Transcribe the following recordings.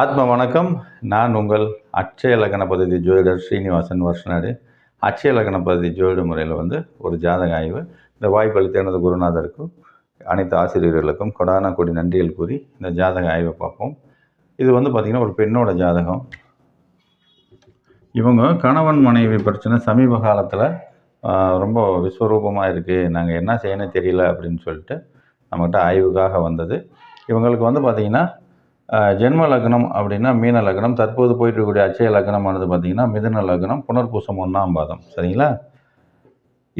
ஆத்ம வணக்கம். நான் உங்கள் அட்சய லக்ன பதவி ஜோதிடர் ஸ்ரீனிவாசன் வருஷனாடு அட்சய லக்ன பதவி ஜோதிட முறையில் வந்து ஒரு ஜாதக ஆய்வு. இந்த வாய்ப்பளித்த எனது குருநாதருக்கும் அனைத்து ஆசிரியர்களுக்கும் கொடான கொடி நன்றிகள் கூறி இந்த ஜாதக ஆய்வை பார்ப்போம். இது வந்து பார்த்திங்கன்னா ஒரு பெண்ணோட ஜாதகம். இவங்க கணவன் மனைவி பிரச்சனை சமீப காலத்தில் ரொம்ப விஸ்வரூபமாக இருக்குது நாங்கள் என்ன செய்யணும் தெரியல அப்படின்னு சொல்லிட்டு நம்மகிட்ட ஆய்வுக்காக வந்தது. இவங்களுக்கு வந்து பார்த்திங்கன்னா ஜென்ம லக்னம் அப்படின்னா மீன லக்னம் தற்போது போயிட்டு இருக்கக்கூடிய அச்சய லக்னமானது பார்த்திங்கன்னா மிதன லக்னம் புனர்பூசம் ஒன்றாம் பாதம். சரிங்களா?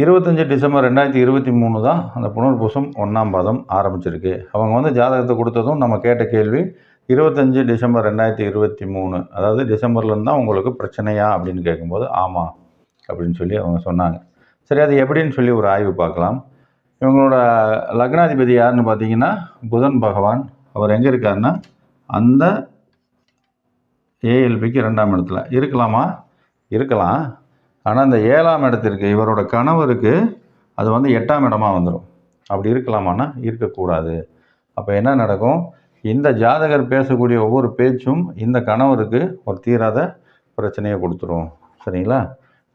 இருபத்தஞ்சி டிசம்பர் ரெண்டாயிரத்தி இருபத்தி மூணு தான் அந்த புனர்பூசம் ஒன்றாம் பாதம் ஆரம்பிச்சிருக்கு. அவங்க வந்து ஜாதகத்தை கொடுத்ததும் நம்ம கேட்ட கேள்வி இருபத்தஞ்சி டிசம்பர் ரெண்டாயிரத்தி இருபத்தி மூணு அதாவது டிசம்பர்லேருந்து தான் உங்களுக்கு பிரச்சனையா அப்படின்னு கேட்கும்போது ஆமாம் அப்படின்னு சொல்லி அவங்க சொன்னாங்க. சரி அது எப்படின்னு சொல்லி ஒரு ஆய்வு பார்க்கலாம். இவங்களோட லக்னாதிபதி யாருன்னு பார்த்தீங்கன்னா புதன் பகவான். அவர் எங்கே இருக்காருன்னா அந்த ஏஎல்பிக்கு ரெண்டாம் இடத்துல. இருக்கலாமா? இருக்கலாம். ஆனால் இந்த ஏழாம் இடத்திற்கு இவரோட கணவருக்கு அது வந்து எட்டாம் இடமா வந்துடும் அப்படி இருக்கலாமான்னா இருக்கக்கூடாது. அப்போ என்ன நடக்கும்? இந்த ஜாதகர் பேசக்கூடிய ஒவ்வொரு பேச்சும் இந்த கணவருக்கு ஒரு தீராத பிரச்சனையை கொடுத்துரும். சரிங்களா?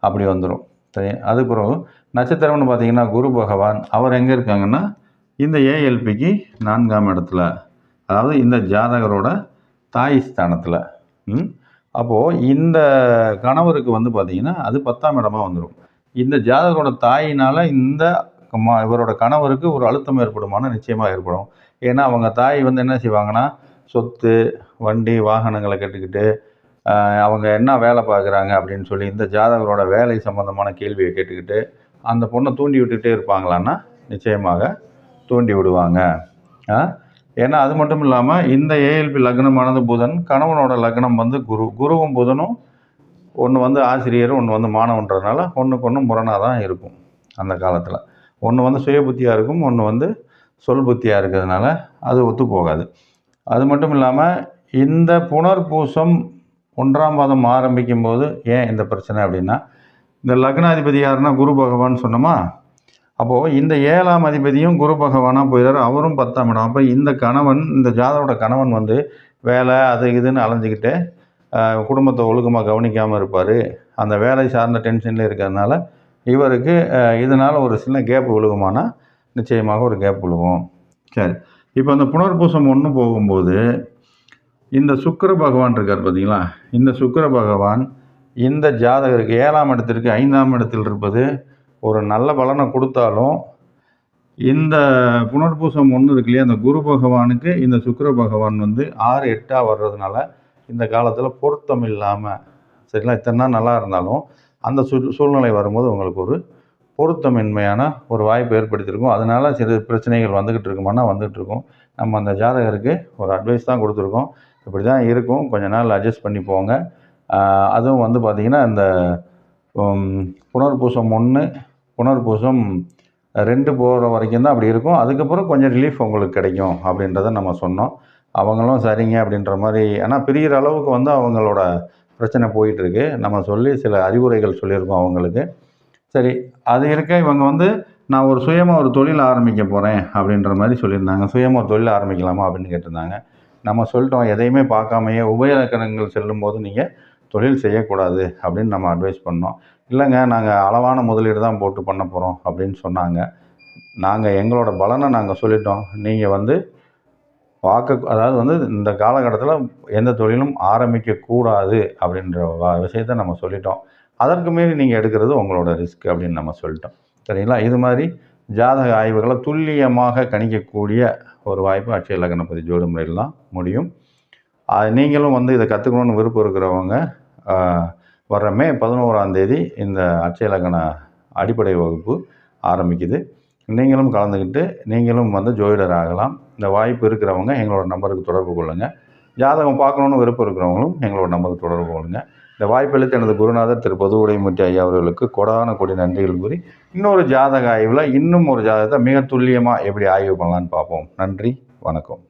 அப்படி வந்துடும் சரி அது பிறகு நட்சத்திரம்னு பார்த்தீங்கன்னா குரு பகவான் அவர் எங்கே இருக்காங்கன்னா இந்த ஏஎல்பிக்கு நான்காம் இடத்துல. அதாவது இந்த ஜாதகரோட தாய் ஸ்தானத்தில். அப்போது இந்த கணவருக்கு வந்து பார்த்திங்கன்னா அது பத்தாம் இடமாக வந்துடும் இந்த ஜாதகரோட தாயினால் இந்த இவரோட கணவருக்கு ஒரு அழுத்தம் ஏற்படுமான நிச்சயமாக ஏற்படும். ஏன்னா அவங்க தாய் வந்து என்ன செய்வாங்கன்னா சொத்து வண்டி வாகனங்களை கட்டுக்கிட்டு அவங்க என்ன வேலை பார்க்குறாங்க அப்படின்னு சொல்லி இந்த ஜாதகரோட வேலை சம்மந்தமான கேள்வியை கேட்டுக்கிட்டு அந்த பொண்ணை தூண்டி விட்டுக்கிட்டே இருப்பாங்களான்னா நிச்சயமாக தூண்டி விடுவாங்க. ஆ? ஏன்னா அது மட்டும் இல்லாமல் இந்த ஏஎல்பி லக்னமானது புதன் கணவனோட லக்னம் வந்து குரு. குருவும் புதனும் ஒன்று வந்து ஆசிரியர் ஒன்று வந்து மாணவன்றதுனால ஒன்றுக்கு ஒன்று முரணாக தான் இருக்கும் அந்த காலத்தில். ஒன்று வந்து சுய புத்தியாக இருக்கும் ஒன்று வந்து சொல் புத்தியாக இருக்கிறதுனால அது ஒத்து போகாது. அது மட்டும் இல்லாமல் இந்த புனர்பூசம் ஒன்றாம் பாதம் ஆரம்பிக்கும் போது ஏன் இந்த பிரச்சனை அப்படின்னா இந்த லக்னாதிபதி யாருன்னா குரு பகவான் சொன்னோமா? அப்போது இந்த ஏழாம் அதிபதியும் குரு பகவானாக போயிடுறாரு அவரும் பத்தாம் இடம். அப்போ இந்த கணவன் இந்த ஜாதகரோட கணவன் வந்து வேலை அது இதுன்னு அலைஞ்சிக்கிட்டு குடும்பத்தை ஒழுக்கமாக கவனிக்காமல் இருப்பார். அந்த வேலை சார்ந்த டென்ஷனில் இருக்கிறதுனால இவருக்கு இதனால் ஒரு சின்ன கேப் விழுகுமானா நிச்சயமாக ஒரு கேப் விழுகும். சரி. இப்போ அந்த புனர்பூசம் ஒன்று போகும்போது இந்த சுக்கர பகவான் இருக்கார் பார்த்தீங்களா இந்த சுக்கர பகவான் இந்த ஜாதகருக்கு ஏழாம் இடத்திற்கு ஐந்தாம் இடத்தில் இருப்பது ஒரு நல்ல பலனை கொடுத்தாலும் இந்த புனர்பூசம் ஒன்று இருக்கு இல்லையா? அந்த குரு பகவானுக்கு இந்த சுக்கர பகவான் வந்து ஆறு எட்டாக வர்றதுனால இந்த காலத்தில் பொருத்தம் இல்லாமல் சரிங்களா? இத்தனை நாள் நல்லா இருந்தாலும் அந்த சூ சூழ்நிலை வரும்போது உங்களுக்கு ஒரு பொருத்தமின்மையான ஒரு வாய்ப்பு ஏற்படுத்தியிருக்கும். அதனால் சில பிரச்சனைகள் வந்துக்கிட்டு இருக்குமானா வந்துகிட்டு இருக்கும். நம்ம அந்த ஜாதகருக்கு ஒரு அட்வைஸ் தான் கொடுத்துருக்கோம். இப்படி தான் இருக்கும். கொஞ்ச நாள் அட்ஜஸ்ட் பண்ணி போங்க. அதுவும் வந்து பார்த்திங்கன்னா இந்த புனர்பூசம் ஒன்று புனர்பூசம் ரெண்டு போகிற வரைக்கும் தான் அப்படி இருக்கும். அதுக்கப்புறம் கொஞ்சம் ரிலீஃப் உங்களுக்கு கிடைக்கும் அப்படின்றத நம்ம சொன்னோம். அவங்களும் சரிங்க அப்படின்ற மாதிரி ஆனால் பிரிகிற அளவுக்கு வந்து அவங்களோட பிரச்சனை போயிட்டுருக்கு. நம்ம சொல்லி சில அறிவுரைகள் சொல்லியிருக்கோம் அவங்களுக்கு. சரி அது இருக்க இவங்க வந்து நான் ஒரு சுயமாக ஒரு தொழில் ஆரம்பிக்க போகிறேன் அப்படின்ற மாதிரி சொல்லியிருந்தாங்க. சுயமாக ஒரு தொழில் ஆரம்பிக்கலாமா அப்படின்னு கேட்டிருந்தாங்க. நம்ம சொல்லிட்டோம். எதையுமே பார்க்காமையே உபயலக்கணங்கள் செல்லும்போது நீங்கள் தொழில் செய்யக்கூடாது அப்படின்னு நம்ம அட்வைஸ் பண்ணோம். இல்லைங்க நாங்கள் அளவான முதலீடு தான் போட்டு பண்ண போகிறோம் அப்படின்னு சொன்னாங்க. நாங்கள் எங்களோட பலனை நாங்கள் சொல்லிட்டோம். நீங்கள் வந்து பார்க்க அதாவது வந்து இந்த காலகட்டத்தில் எந்த தொழிலும் ஆரம்பிக்கக்கூடாது அப்படின்ற விஷயத்த நம்ம சொல்லிட்டோம். அதற்கு மீறி நீங்கள் எடுக்கிறது உங்களோட ரிஸ்க் அப்படின்னு நம்ம சொல்லிட்டோம். சரிங்களா? இது மாதிரி ஜாதக ஆய்வுகளை துல்லியமாக கணிக்கக்கூடிய ஒரு வாய்ப்பு அட்சய லக்னபதி ஜோடு முறையில் தான் முடியும். நீங்களும் வந்து இதை கற்றுக்கணுன்னு விருப்பம் இருக்கிறவங்க வர்ற மே பதினோராம் தேதி இந்த அட்சய அடிப்படை வகுப்பு ஆரம்பிக்குது. நீங்களும் கலந்துக்கிட்டு நீங்களும் வந்து ஜோதிடர் ஆகலாம். இந்த வாய்ப்பு இருக்கிறவங்க எங்களோட நம்பருக்கு தொடர்பு கொள்ளுங்கள் ஜாதகம் பார்க்கணுன்னு விருப்பம் இருக்கிறவங்களும் எங்களோட நம்பருக்கு தொடர்பு கொள்ளுங்கள் இந்த வாய்ப்பளித்த எனது குருநாதர் திரு பதுவுடைமூர்த்தி ஐயா அவர்களுக்கு கொடான கொடி நன்றிகள் கூறி இன்னொரு ஜாதக ஆய்வில் இன்னும் ஒரு ஜாதகத்தை மிக துல்லியமாக எப்படி ஆய்வு பண்ணலான்னு பார்ப்போம். நன்றி வணக்கம்.